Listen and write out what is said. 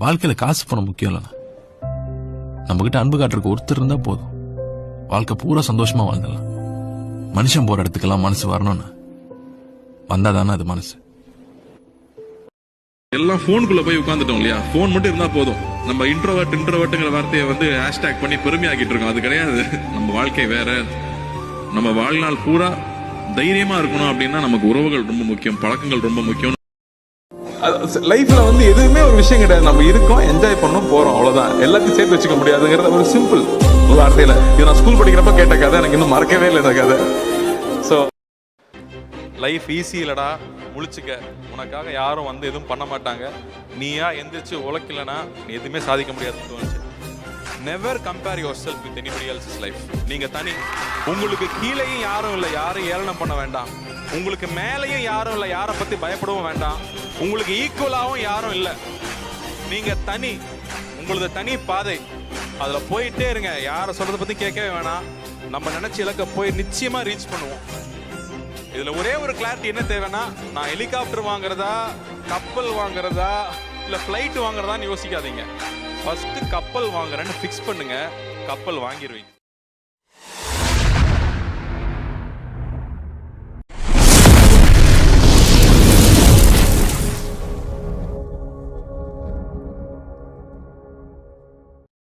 வாழ்க்கையில காசு பணம் முக்கியம் இல்லைண்ணா. நம்ம கிட்ட அன்பு காட்டுறக்கு ஒருத்தர் இருந்தா போதும். வாழ்க்கை பூரா சந்தோஷமா வாழ்ந்துடலாம். மனுஷன் போற இடத்துக்கெல்லாம் மனசு வரணும்ண்ணா. வந்தால் தானே அது மனசு. எல்லாம் போனுக்குள்ள போய் உட்காந்துட்டோம் இல்லையா? போன் மட்டும் இருந்தா போதும். நம்ம இன்ட்ரோவர்ட் இன்ட்ரோவர்ட்டுங்கிற வார்த்தையை வந்து ஹேஷ்டேக் பண்ணி பெருமையாக்கிட்டு இருக்கோம். அது கிடையாது. நம்ம வாழ்க்கை வேற. நம்ம வாழ்நாள் பூரா தைரியமா இருக்கணும் அப்படின்னா நமக்கு உறவுகள் ரொம்ப முக்கியம் பழக்கங்கள் ரொம்ப முக்கியம். லைஃப்பில் வந்து எதுவுமே ஒரு விஷயம் கிடையாது. நம்ம இருக்கோம் என்ஜாய் பண்ணோம் போகிறோம் அவ்வளோதான் எல்லாத்தையும் சேர்த்து வச்சுக்க முடியாதுங்கிறது ஒரு சிம்பிள் ஒரு வார்த்தையில். இது நான் ஸ்கூல் படிக்கிறப்ப கேட்ட கதை எனக்கு இன்னும் மறக்கவே இல்லை இந்த கதை. ஸோ லைஃப் ஈஸி இல்லைடா முழிச்சுக்க. உனக்காக யாரும் வந்து எதுவும் பண்ண மாட்டாங்க. நீயா எந்திரிச்சு உழைக்கலனா நீ எதுவுமே சாதிக்க முடியாதுன்னு தோணுச்சு. Never compare yourself with anybody else's life நீங்கள் தனி உங்களுக்கு கீழேயும் யாரும் இல்லை யாரும் ஏளனம் பண்ண வேண்டாம். உங்களுக்கு மேலேயும் யாரும் இல்லை யாரை பற்றி பயப்படவும் வேண்டாம். உங்களுக்கு ஈக்குவலாகவும் யாரும் இல்லை. நீங்கள் தனி உங்களது தனி பாதை. அதில் போயிட்டே இருங்க. யாரை சொல்கிறத பற்றி கேட்கவே வேணாம். நம்ம நினச்ச இலக்கை போய் நிச்சயமாக ரீச் பண்ணுவோம். இதில் ஒரே ஒரு கிளாரிட்டி என்ன தேவைன்னா நான் ஹெலிகாப்டர் வாங்குறதா கப்பல் வாங்குறதா இல்லை ஃப்ளைட் வாங்குறதான்னு யோசிக்காதீங்க. ஃபஸ்ட்டு கப்பல் வாங்குறேன்னு ஃபிக்ஸ் பண்ணுங்கள் கப்பல் வாங்கிடுவீங்க